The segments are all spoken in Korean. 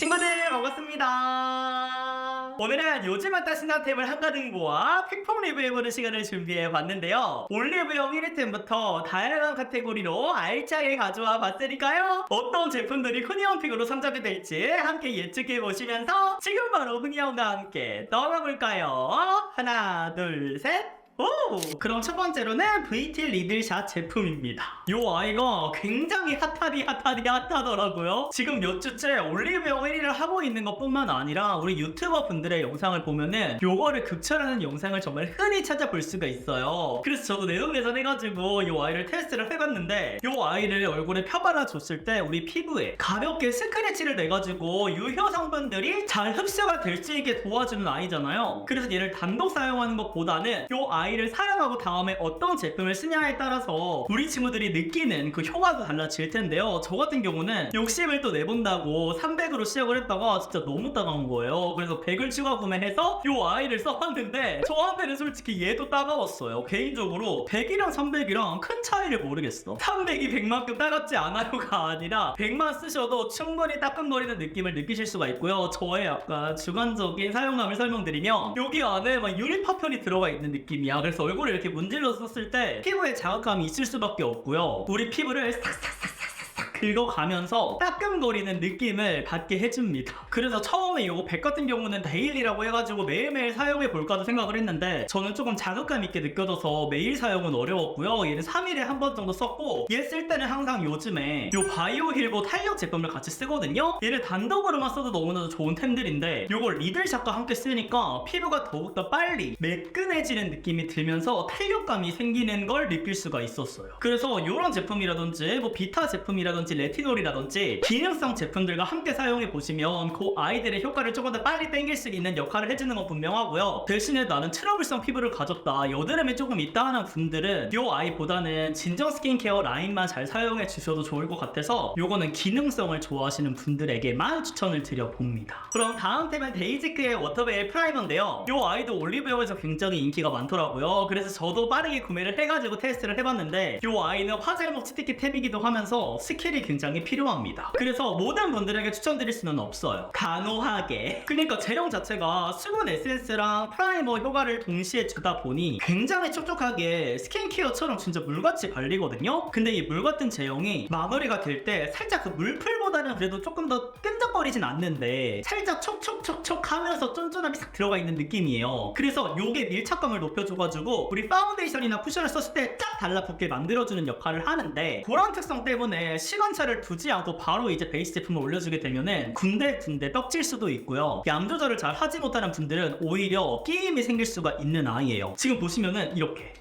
친구들 반갑습니다. 오늘은 요즘 핫한 신상템을 한가득 모아 팩폭 리뷰해보는 시간을 준비해봤는데요. 올리브영 1회템부터 다양한 카테고리로 알차게 가져와 봤으니까요. 어떤 제품들이 흔히형 픽으로 선정이 될지 함께 예측해보시면서 지금 바로 흔히형과 함께 떠나볼까요? 하나 둘 셋. 오! 그럼 첫 번째로는 VT 리들샷 제품입니다. 요 아이가 굉장히 핫하디 핫하디 핫하더라고요. 지금 몇 주째 올리브영 1위를 하고 있는 것 뿐만 아니라 우리 유튜버 분들의 영상을 보면은 요거를 급철하는 영상을 정말 흔히 찾아볼 수가 있어요. 그래서 저도 내돈내산 해가지고 요 아이를 테스트를 해봤는데 요 아이를 얼굴에 펴발라 줬을 때 우리 피부에 가볍게 스크래치를 내가지고 유효 성분들이 잘 흡수가 될 수 있게 도와주는 아이잖아요. 그래서 얘를 단독 사용하는 것보다는 요 아이 를 사용하고 다음에 어떤 제품을 쓰냐에 따라서 우리 친구들이 느끼는 그 효과도 달라질 텐데요. 저 같은 경우는 욕심을 또 내본다고 300으로 시작을 했다가 진짜 너무 따가운 거예요. 그래서 100을 추가 구매해서 요 아이를 써봤는데 저한테는 솔직히 얘도 따가웠어요. 개인적으로 100이랑 300이랑 큰 차이를 모르겠어. 300이 100만큼 따갑지 않아요가 아니라 100만 쓰셔도 충분히 따끔거리는 느낌을 느끼실 수가 있고요. 저의 약간 주관적인 사용감을 설명드리면 여기 안에 막 유리 파편이 들어가 있는 느낌이야. 그래서 얼굴에 이렇게 문질러 썼을 때 피부에 자극감이 있을 수밖에 없고요. 우리 피부를 싹싹싹싹 긁어가면서 따끔거리는 느낌을 받게 해줍니다. 그래서 처음에 이거 100 같은 경우는 데일리라고 해가지고 매일매일 사용해 볼까도 생각을 했는데 저는 조금 자극감 있게 느껴져서 매일 사용은 어려웠고요. 얘는 3일에 한 번 정도 썼고 얘 쓸 때는 항상 요즘에 요 바이오 힐보 탄력 제품을 같이 쓰거든요. 얘를 단독으로만 써도 너무나도 좋은 템들인데 요걸 리들샷과 함께 쓰니까 피부가 더욱더 빨리 매끈해지는 느낌이 들면서 탄력감이 생기는 걸 느낄 수가 있었어요. 그래서 이런 제품이라든지 뭐 비타 제품이라든지 레티놀이라든지 기능성 제품들과 함께 사용해 보시면 그 아이들의 효과를 조금 더 빨리 땡길 수 있는 역할을 해주는 건 분명하고요. 대신에 나는 트러블성 피부를 가졌다, 여드름이 조금 있다 하는 분들은 이 아이보다는 진정 스킨케어 라인만 잘 사용해 주셔도 좋을 것 같아서 요거는 기능성을 좋아하시는 분들에게만 추천을 드려봅니다. 그럼 다음 템은 데이지크의 워터베일 프라이머인데요. 이 아이도 올리브영에서 굉장히 인기가 많더라고요. 그래서 저도 빠르게 구매를 해가지고 테스트를 해봤는데 이 아이는 화잘먹 스티키 템이기도 하면서 스킬이 굉장히 필요합니다. 그래서 모든 분들에게 추천드릴 수는 없어요. 간호하게. 그러니까 재령 자체가 수분 에센스랑 프라이머 효과를 동시에 주다 보니 굉장히 촉촉하게 스킨케어처럼 진짜 물같이 발리거든요. 근데 이 물 같은 제형이 마무리가 될 때 살짝 그 물풀보다는 그래도 조금 더 끈적거리진 않는데 살짝 촉촉촉촉 하면서 쫀쫀함이 싹 들어가 있는 느낌이에요. 그래서 요게 밀착감을 높여줘가지고 우리 파운데이션이나 쿠션을 썼을 때쫙 달라붙게 만들어주는 역할을 하는데 그런 특성 때문에 시간차를 두지 않고 바로 이제 베이스 제품을 올려주게 되면은 군데군데 떡질 수도 있고요. 얌 조절을 잘 하지 못하는 분들은 오히려 끼임이 생길 수가 있는 아이예요. 지금 보시면은 이렇게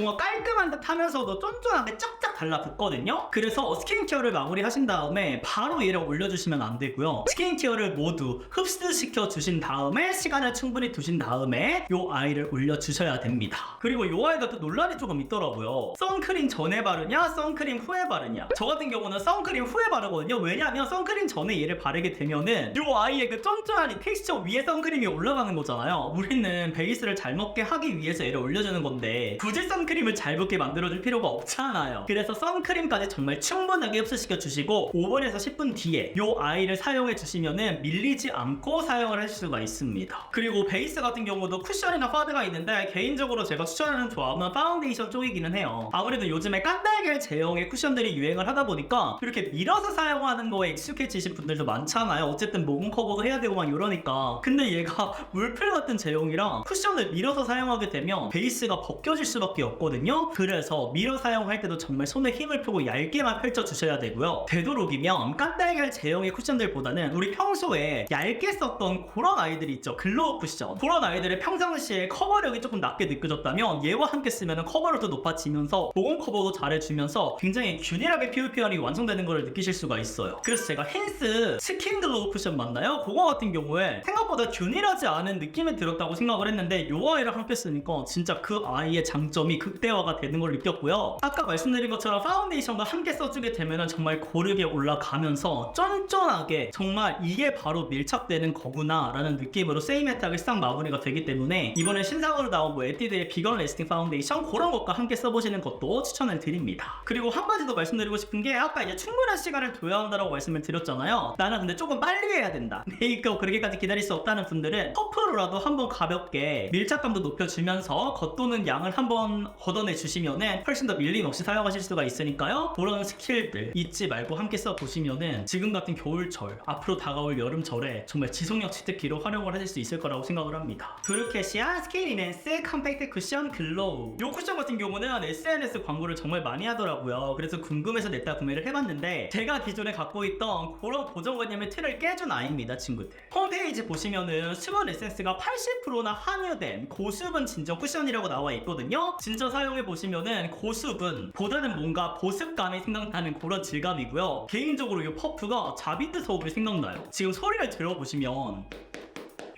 뭔가 깔끔한 듯 하면서도 쫀쫀하게 쫙쫙 달라붙거든요. 그래서 스킨케어를 마무리하신 다음에 바로 얘를 올려주시면 안 되고요. 스킨케어를 모두 흡수시켜 주신 다음에 시간을 충분히 두신 다음에 이 아이를 올려주셔야 됩니다. 그리고 이 아이가 또 논란이 조금 있더라고요. 선크림 전에 바르냐, 선크림 후에 바르냐. 저 같은 경우는 선크림 후에 바르거든요. 왜냐하면 선크림 전에 얘를 바르게 되면은 이 아이의 그 쫀쫀한 이 텍스처 위에 선크림이 올라가는 거잖아요. 우리는 베이스를 잘 먹게 하기 위해서 얘를 올려주는 건데 굳이 선크림 을 잘 붙게 만들어줄 필요가 없잖아요. 그래서 선크림까지 정말 충분하게 흡수시켜 주시고 5분에서 10분 뒤에 이 아이를 사용해 주시면은 밀리지 않고 사용을 하실 수가 있습니다. 그리고 베이스 같은 경우도 쿠션이나 파드가 있는데 개인적으로 제가 추천하는 조합은 파운데이션 쪽이기는 해요. 아무래도 요즘에 깐달걀 제형의 쿠션들이 유행을 하다 보니까 이렇게 밀어서 사용하는 거에 익숙해지신 분들도 많잖아요. 어쨌든 모공 커버도 해야 되고 막 이러니까. 근데 얘가 물풀 같은 제형이랑 쿠션을 밀어서 사용하게 되면 베이스가 벗겨질 수밖에 없 거든요. 그래서 밀어 사용할 때도 정말 손에 힘을 펴고 얇게만 펼쳐 주셔야 되고요. 되도록이면 깐달걀 제형의 쿠션들보다는 우리 평소에 얇게 썼던 그런 아이들이 있죠. 글로우 쿠션. 그런 아이들의 평상시에 커버력이 조금 낮게 느껴졌다면 얘와 함께 쓰면 커버력도 높아지면서 모공 커버도 잘해주면서 굉장히 균일하게 PUPR이 완성되는 걸 느끼실 수가 있어요. 그래서 제가 힌스 스킨 글로우 쿠션 맞나요? 그거 같은 경우에 생각보다 균일하지 않은 느낌이 들었다고 생각을 했는데 이 아이랑 함께 쓰니까 진짜 그 아이의 장점이 극대화가 되는 걸 느꼈고요. 아까 말씀드린 것처럼 파운데이션과 함께 써주게 되면 정말 고르게 올라가면서 쫀쫀하게 정말 이게 바로 밀착되는 거구나 라는 느낌으로 세이메탁이 싹 마무리가 되기 때문에 이번에 신상으로 나온 뭐 에뛰드의 비건 레스팅 파운데이션 그런 것과 함께 써보시는 것도 추천을 드립니다. 그리고 한 가지 더 말씀드리고 싶은 게 아까 이제 충분한 시간을 둬야 한다고 말씀을 드렸잖아요. 나는 근데 조금 빨리 해야 된다. 메이크업 그렇게까지 기다릴 수 없다는 분들은 퍼프로라도 한번 가볍게 밀착감도 높여주면서 겉도는 양을 한번 걷어내 주시면은 훨씬 더 밀림 없이 사용하실 수가 있으니까요. 그런 스킬들 잊지 말고 함께 써 보시면은 지금 같은 겨울철, 앞으로 다가올 여름철에 정말 지속력 치트키로 활용을 하실 수 있을 거라고 생각을 합니다. 브루케시아 스케일 이넨스 컴팩트 쿠션 글로우. 이 쿠션 같은 경우는 SNS 광고를 정말 많이 하더라고요. 그래서 궁금해서 냈다 구매를 해봤는데 제가 기존에 갖고 있던 그런 고정관념의 틀을 깨준 아이입니다, 친구들. 홈페이지 보시면은 수분 에센스가 80%나 함유된 고수분 진정 쿠션이라고 나와 있거든요. 진짜 사용해 보시면은 고수분 보다는 뭔가 보습감이 생각나는 그런 질감이고요. 개인적으로 이 퍼프가 자비트 소울이 생각나요. 지금 소리를 들어보시면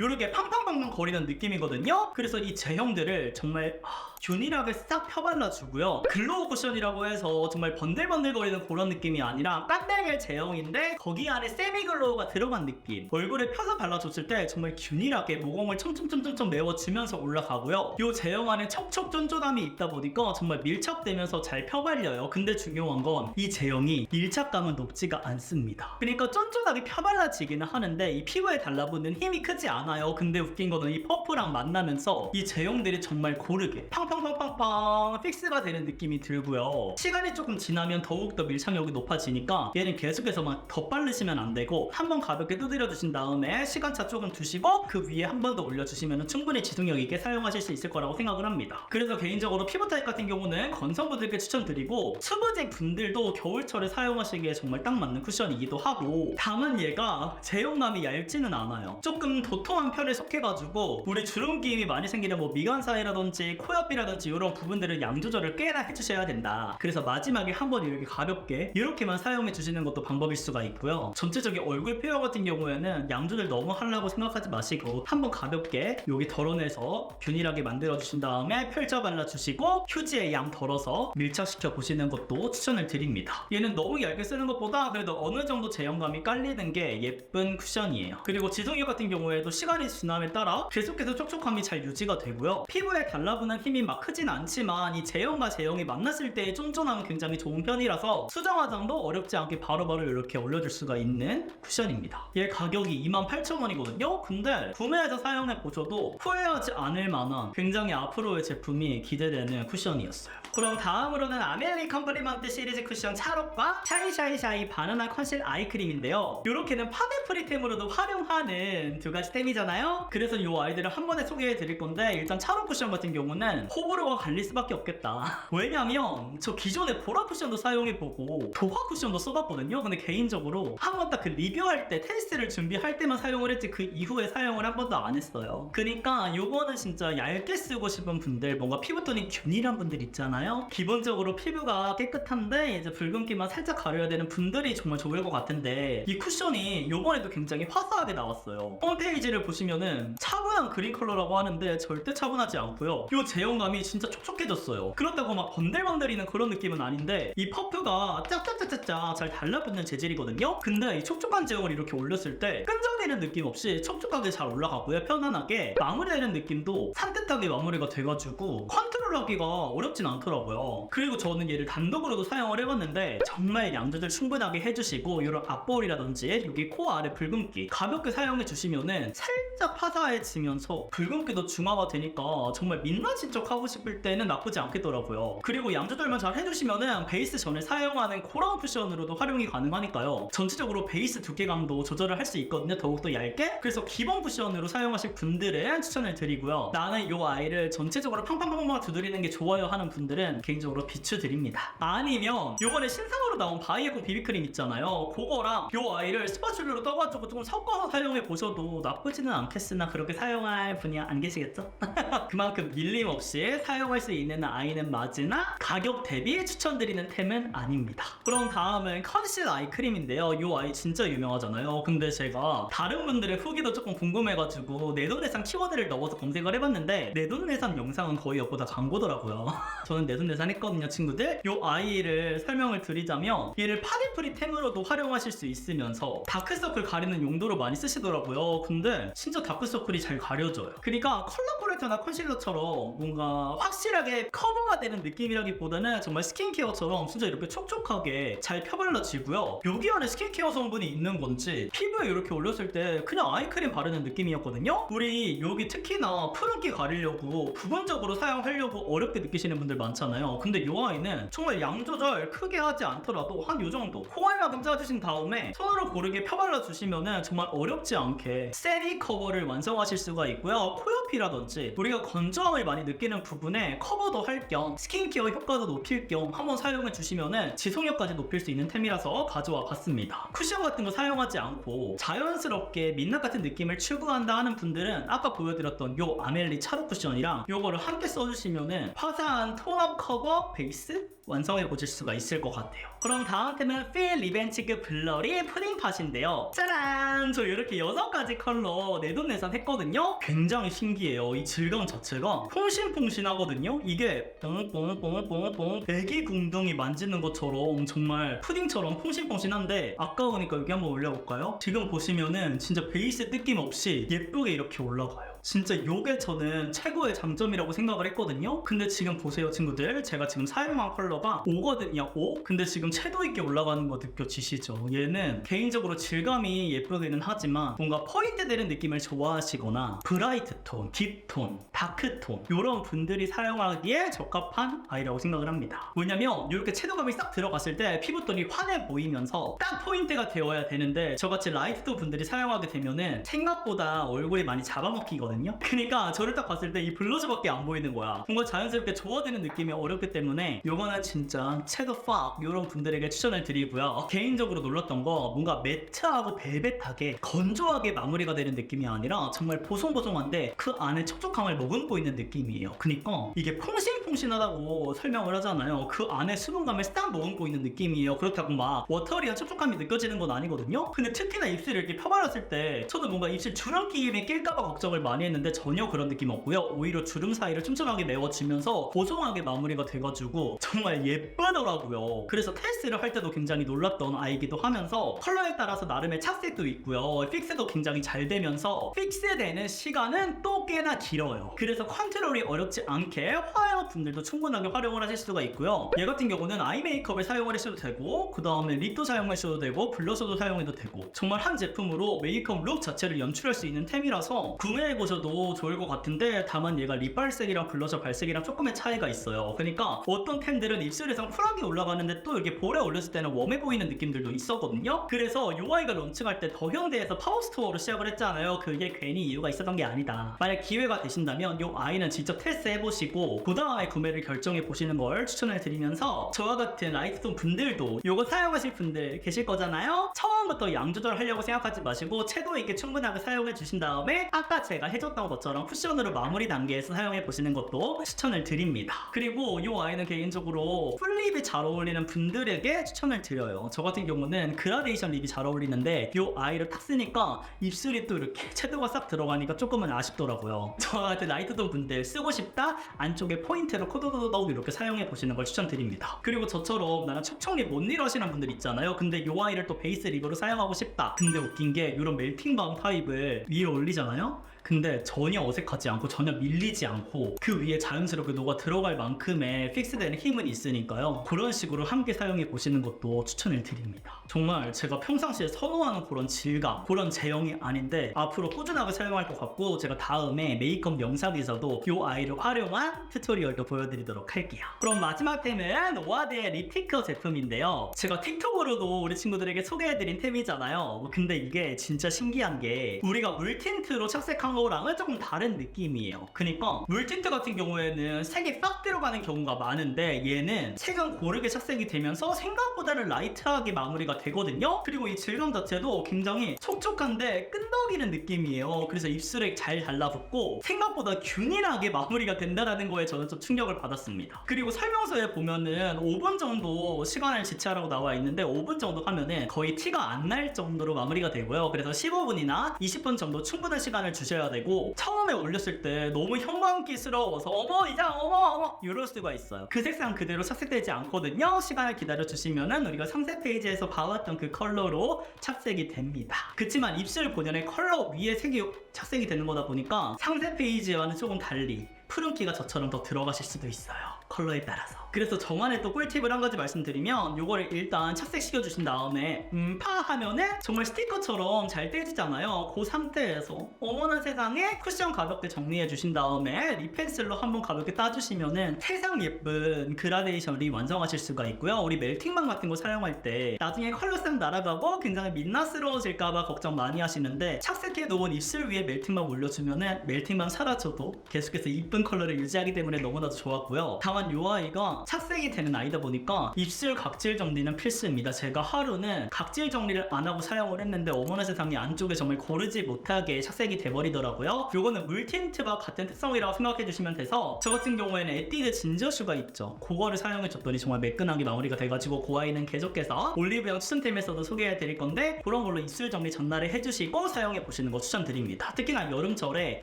요렇게 팡팡팡팡 거리는 느낌이거든요. 그래서 이 제형들을 정말 아, 균일하게 싹 펴발라주고요. 글로우 쿠션이라고 해서 정말 번들번들 거리는 그런 느낌이 아니라 깐달걀 제형인데 거기 안에 세미 글로우가 들어간 느낌. 얼굴에 펴서 발라줬을 때 정말 균일하게 모공을 청청청청청 메워주면서 올라가고요. 요 제형 안에 척척 쫀쫀함이 있다 보니까 정말 밀착되면서 잘 펴발려요. 근데 중요한 건 이 제형이 밀착감은 높지가 않습니다. 그러니까 쫀쫀하게 펴발라지기는 하는데 이 피부에 달라붙는 힘이 크지 않아요. 근데 웃긴 거는 이 퍼프랑 만나면서 이 제형들이 정말 고르게 팡팡팡팡팡 픽스가 되는 느낌이 들고요. 시간이 조금 지나면 더욱더 밀착력이 높아지니까 얘는 계속해서 막 더 빠르시면 안 되고 한번 가볍게 두드려 주신 다음에 시간차 조금 두시고 그 위에 한 번 더 올려주시면 충분히 지속력 있게 사용하실 수 있을 거라고 생각을 합니다. 그래서 개인적으로 피부 타입 같은 경우는 건성분들께 추천드리고 수부직 분들도 겨울철에 사용하시기에 정말 딱 맞는 쿠션이기도 하고 다만 얘가 제형감이 얇지는 않아요. 조금 도톰 한 편에 속해가지고 우리 주름기임이 많이 생기는 뭐 미간 사이라든지 코옆이라든지 이런 부분들을 양 조절을 꽤나 해주셔야 된다. 그래서 마지막에 한 번 이렇게 가볍게 이렇게만 사용해 주시는 것도 방법일 수가 있고요. 전체적인 얼굴 페어 같은 경우에는 양 조절 너무 하려고 생각하지 마시고 한 번 가볍게 여기 덜어내서 균일하게 만들어 주신 다음에 펼쳐 발라 주시고 휴지에 양 덜어서 밀착시켜 보시는 것도 추천을 드립니다. 얘는 너무 얇게 쓰는 것보다 그래도 어느 정도 제형감이 깔리는 게 예쁜 쿠션이에요. 그리고 지속력 같은 경우에도 시간이 지남에 따라 계속해서 촉촉함이 잘 유지가 되고요. 피부에 달라붙는 힘이 막 크진 않지만 이 제형과 제형이 만났을 때의 쫀쫀함은 굉장히 좋은 편이라서 수정 화장도 어렵지 않게 바로 바로 이렇게 올려줄 수가 있는 쿠션입니다. 얘 가격이 28,000원이거든요. 근데 구매해서 사용해 보셔도 후회하지 않을 만한 굉장히 앞으로의 제품이 기대되는 쿠션이었어요. 그럼 다음으로는 아멜리 컴플리먼트 시리즈 쿠션 찰옥과 샤이샤이샤이 바나나 컨실 아이크림인데요. 이렇게는 파데 프리템으로도 활용하는 두 가지 템이 잖아요. 그래서 이 아이들을 한 번에 소개해 드릴 건데 일단 찰옥 쿠션 같은 경우는 호불호가 갈릴 수밖에 없겠다. 왜냐면 저 기존에 보라 쿠션도 사용해 보고 도화 쿠션도 써봤거든요. 근데 개인적으로 한 번 딱 그 리뷰할 때 테스트를 준비할 때만 사용을 했지 그 이후에 사용을 한 번도 안 했어요. 그러니까 요거는 진짜 얇게 쓰고 싶은 분들 뭔가 피부톤이 균일한 분들 있잖아요. 기본적으로 피부가 깨끗한데 이제 붉은기만 살짝 가려야 되는 분들이 정말 좋을 것 같은데 이 쿠션이 요번에도 굉장히 화사하게 나왔어요. 홈페이지 를 보시면은 차분한 그린 컬러라고 하는데 절대 차분하지 않고요. 요 제형감이 진짜 촉촉해졌어요. 그렇다고 막 번들번들이는 그런 느낌은 아닌데 이 퍼프가 짝짝짝짝짝 잘 달라붙는 재질이거든요. 근데 이 촉촉한 제형을 이렇게 올렸을 때 끈적 이는 느낌 없이 촉촉하게 잘 올라가고요. 편안하게 마무리되는 느낌도 산뜻하게 마무리가 돼가지고 컨트롤하기가 어렵진 않더라고요. 그리고 저는 얘를 단독으로도 사용을 해봤는데 정말 양 조절 충분하게 해주시고 이런 앞볼이라든지 여기 코 아래 붉은기 가볍게 사용해 주시면은 살짝 화사해지면서 붉은기도 중화가 되니까 정말 민낯인 척 하고 싶을 때는 나쁘지 않겠더라고요. 그리고 양 조절만 잘 해주시면은 베이스 전에 사용하는 코라운 쿠션으로도 활용이 가능하니까요. 전체적으로 베이스 두께감도 조절을 할 수 있거든요. 더욱더 얇게. 그래서 기본 쿠션으로 사용하실 분들은 추천을 드리고요. 나는 이 아이를 전체적으로 팡팡팡팡 두드리는 게 좋아요 하는 분들은 개인적으로 비추드립니다. 아니면 요번에 신상으로 나온 바이에코 비비크림 있잖아요. 그거랑 이 아이를 스파츌러로 떠가지고 조금 섞어서 사용해 보셔도 나쁘지는 않 겠으나 그렇게 사용할 분이 안 계시겠죠? 그만큼 밀림 없이 사용할 수 있는 아이는 맞으나 가격 대비 추천드리는 템은 아닙니다. 그럼 다음은 컨실 아이크림인데요. 이 아이 진짜 유명하잖아요. 근데 제가 다른 분들의 후기도 조금 궁금해가지고 내돈내산 키워드를 넣어서 검색을 해봤는데 내돈내산 영상은 거의 없보다 광고더라고요. 저는 내돈내산 했거든요, 친구들. 이 아이를 설명을 드리자면 얘를 파데프리 템으로도 활용하실 수 있으면서 다크서클 가리는 용도로 많이 쓰시더라고요. 근데 진짜 다크서클이 잘 가려져요. 그러니까 컬러 코렉터나 컨실러처럼 뭔가 확실하게 커버가 되는 느낌이라기보다는 정말 스킨케어처럼 진짜 이렇게 촉촉하게 잘 펴발라지고요. 여기 안에 스킨케어 성분이 있는 건지 피부에 이렇게 올렸을 때 그냥 아이크림 바르는 느낌이었거든요. 우리 여기 특히나 푸른기 가리려고 부분적으로 사용하려고 어렵게 느끼시는 분들 많잖아요. 근데 이 아이는 정말 양 조절 크게 하지 않더라도 한 요 정도 콩알만큼 짜주신 다음에 손으로 고르게 펴발라 주시면은 정말 어렵지 않게 세리 커버 를 완성하실 수가 있고요. 코옆이라든지 우리가 건조함을 많이 느끼는 부분에 커버도 할 겸 스킨케어 효과도 높일 겸 한번 사용해 주시면은 지속력까지 높일 수 있는 템이라서 가져와 봤습니다. 쿠션 같은 거 사용하지 않고 자연스럽게 민낯 같은 느낌을 추구한다 하는 분들은 아까 보여드렸던 요 아멜리 차로 쿠션이랑 요거를 함께 써주시면은 화사한 톤업 커버 베이스 완성해 보실 수가 있을 것 같아요. 그럼 다음 템은 필 리벤치크 블러리 푸딩 팟인데요. 짜란! 저 이렇게 여섯 가지 컬러 내돈내산 했거든요. 굉장히 신기해요. 이 질감 자체가 퐁신퐁신하거든요. 이게 뽕뽕뽕뽕뽕 애기 궁둥이 만지는 것처럼 정말 푸딩처럼 퐁신퐁신한데 아까우니까 여기 한번 올려볼까요? 지금 보시면은 진짜 베이스 뜯김 없이 예쁘게 이렇게 올라가요. 진짜 요게 저는 최고의 장점이라고 생각을 했거든요. 근데 지금 보세요, 친구들. 제가 지금 사용한 컬러가 5거든요, 5. 근데 지금 채도 있게 올라가는 거 느껴지시죠? 얘는 개인적으로 질감이 예쁘기는 하지만 뭔가 포인트 되는 느낌을 좋아하시거나 브라이트 톤, 딥톤, 다크 톤 이런 분들이 사용하기에 적합한 아이라고 생각을 합니다. 왜냐면 이렇게 채도감이 싹 들어갔을 때 피부톤이 환해 보이면서 딱 포인트가 되어야 되는데 저같이 라이트 톤 분들이 사용하게 되면은 생각보다 얼굴이 많이 잡아먹히거든요. 그러니까 저를 딱 봤을 때 이 블러셔밖에 안 보이는 거야. 뭔가 자연스럽게 조화되는 느낌이 어렵기 때문에 요거는 진짜 채도 팍 이런 분들에게 추천을 드리고요. 개인적으로 놀랐던 거 뭔가 매트하고 벨벳하게 건조하게 마무리가 되는 느낌이 아니라 정말 보송보송한데 그 안에 촉촉함을 머금고 있는 느낌이에요. 그니까 이게 퐁신퐁신하다고 설명을 하잖아요. 그 안에 수분감을 딱 머금고 있는 느낌이에요. 그렇다고 막 워터리한 촉촉함이 느껴지는 건 아니거든요. 근데 특히나 입술을 이렇게 펴발랐을 때 저는 뭔가 입술 주름기임이 낄까봐 걱정을 많이 했는데 전혀 그런 느낌 없고요. 오히려 주름 사이를 촘촘하게 메워지면서 보송하게 마무리가 돼가지고 정말 예쁘더라고요. 그래서 테스트를 할 때도 굉장히 놀랐던 아이기도 하면서 컬러에 따라서 나름의 착색도 있고요. 픽스도 굉장히 잘 되면서 픽스되는 시간은 또 꽤나 길어요. 그래서 컨트롤이 어렵지 않게 화요 분들도 충분하게 활용을 하실 수가 있고요. 얘 같은 경우는 아이 메이크업을 사용을 하셔도 되고 그 다음에 립도 사용하셔도 되고 블러셔도 사용해도 되고 정말 한 제품으로 메이크업 룩 자체를 연출할 수 있는 템이라서 구매해 보셔 도 좋을 것 같은데 다만 얘가 립 발색이랑 블러셔 발색이랑 조금의 차이가 있어요. 그러니까 어떤 템들은 입술에서 쿨하게 올라가는데 또 이렇게 볼에 올렸을 때는 웜해 보이는 느낌들도 있었거든요. 그래서 요 아이가 런칭할 때 더현대에서 파워스토어로 시작을 했잖아요. 그게 괜히 이유가 있었던 게 아니다. 만약 기회가 되신다면 요 아이는 직접 테스트 해보시고 그 다음에 구매를 결정해 보시는 걸 추천을 드리면서 저와 같은 라이트톤 분들도 요거 사용하실 분들 계실 거잖아요. 처음부터 양 조절하려고 생각하지 마시고 채도 있게 충분하게 사용해 주신 다음에 아까 제가 해 줬던 것처럼 쿠션으로 마무리 단계에서 사용해 보시는 것도 추천을 드립니다. 그리고 요 아이는 개인적으로 풀립이 잘 어울리는 분들에게 추천을 드려요. 저 같은 경우는 그라데이션 립이 잘 어울리는데 요 아이를 딱 쓰니까 입술이 또 이렇게 채도가 싹 들어가니까 조금은 아쉽더라고요. 같은 라이트톤 분들 쓰고 싶다 안쪽에 포인트로 코도도덕 이렇게 사용해 보시는 걸 추천드립니다. 그리고 저처럼 나는 촉촉립 못 이러시는 분들 있잖아요. 근데 요 아이를 또 베이스 립으로 사용하고 싶다. 근데 웃긴 게 이런 멜팅밤 타입을 위에 올리잖아요. 근데 전혀 어색하지 않고 전혀 밀리지 않고 그 위에 자연스럽게 녹아 들어갈 만큼의 픽스되는 힘은 있으니까요. 그런 식으로 함께 사용해 보시는 것도 추천을 드립니다. 정말 제가 평상시에 선호하는 그런 질감, 그런 제형이 아닌데 앞으로 꾸준하게 사용할 것 같고 제가 다음에 메이크업 영상에서도 이 아이를 활용한 튜토리얼도 보여드리도록 할게요. 그럼 마지막 템은 오아드의 립티커 제품인데요. 제가 틱톡으로도 우리 친구들에게 소개해드린 템이잖아요. 근데 이게 진짜 신기한 게 우리가 물틴트로 착색한 한 거랑은 조금 다른 느낌이에요. 그니까 물틴트 같은 경우에는 색이 싹 들어가는 경우가 많은데 얘는 색은 고르게 착색이 되면서 생각보다는 라이트하게 마무리가 되거든요. 그리고 이 질감 자체도 굉장히 촉촉한데 끈덕이는 느낌이에요. 그래서 입술에 잘 달라붙고 생각보다 균일하게 마무리가 된다는 거에 저는 좀 충격을 받았습니다. 그리고 설명서에 보면은 5분 정도 시간을 지체하라고 나와 있는데 5분 정도 하면은 거의 티가 안 날 정도로 마무리가 되고요. 그래서 15분이나 20분 정도 충분한 시간을 주셔야 되고 처음에 올렸을 때 너무 형광기스러워서 어머 이장 어머 어머 이럴 수가 있어요. 그 색상 그대로 착색되지 않거든요. 시간을 기다려 주시면은 우리가 상세 페이지에서 봐왔던 그 컬러로 착색이 됩니다. 그치만 입술 본연의 컬러 위에 색이 착색이 되는 거다 보니까 상세 페이지와는 조금 달리 푸른기가 저처럼 더 들어가실 수도 있어요. 컬러에 따라서. 그래서 저만의 또 꿀팁을 한 가지 말씀드리면 요거를 일단 착색시켜 주신 다음에 음, 파 하면은 정말 스티커처럼 잘 떼지잖아요. 그 상태에서 어머나 세상에 쿠션 가볍게 정리해 주신 다음에 립펜슬로 한번 가볍게 따주시면은 세상 예쁜 그라데이션 립 완성하실 수가 있고요. 우리 멜팅망 같은 거 사용할 때 나중에 컬러 싹 날아가고 굉장히 민낯스러워질까봐 걱정 많이 하시는데 착색해 놓은 입술 위에 멜팅망 올려주면은 멜팅망 사라져도 계속해서 이쁜 컬러를 유지하기 때문에 너무나도 좋았고요. 다만 이 아이가 착색이 되는 아이다 보니까 입술 각질 정리는 필수입니다. 제가 하루는 각질 정리를 안 하고 사용을 했는데 어머나 세상에 안쪽에 정말 고르지 못하게 착색이 돼버리더라고요. 요거는 물틴트와 같은 특성이라고 생각해 주시면 돼서 저 같은 경우에는 에뛰드 진저슈가 있죠. 그거를 사용해 줬더니 정말 매끈하게 마무리가 돼가지고 그 아이는 계속해서 올리브영 추천템에서도 소개해 드릴 건데 그런 걸로 입술 정리 전날에 해주시고 사용해 보시는 거 추천드립니다. 특히나 여름철에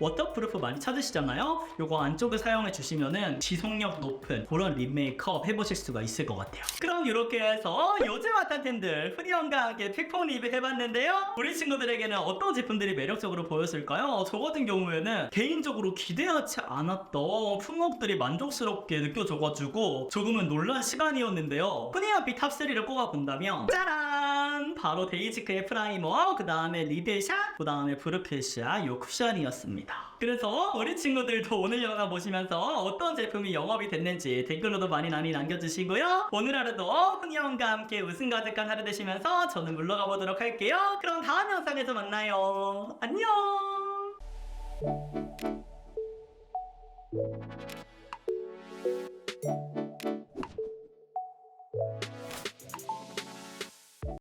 워터프루프 많이 찾으시잖아요. 요거 안쪽을 사용해 주시면은 지속력 높은 그런 립 메이크업 해보실 수가 있을 것 같아요. 그럼 이렇게 해서 요즘 핫한 템들 프리언과 함께 픽폰 리뷰 해봤는데요. 우리 친구들에게는 어떤 제품들이 매력적으로 보였을까요? 저 같은 경우에는 개인적으로 기대하지 않았던 품목들이 만족스럽게 느껴져가지고 조금은 놀란 시간이었는데요. 프리언비 탑3를 꼽아본다면 짜란! 바로 데이지크의 프라이머, 그 다음에 리드샷, 그 다음에 브루켓샷 요 쿠션이었습니다. 그래서 우리 친구들도 오늘 영상 보시면서 어떤 제품이 영업이 됐는지 댓글로도 많이 많이 남겨주시고요. 오늘 하루도 훈이형과 함께 웃음 가득한 하루 되시면서 저는 물러가 보도록 할게요. 그럼 다음 영상에서 만나요. 안녕!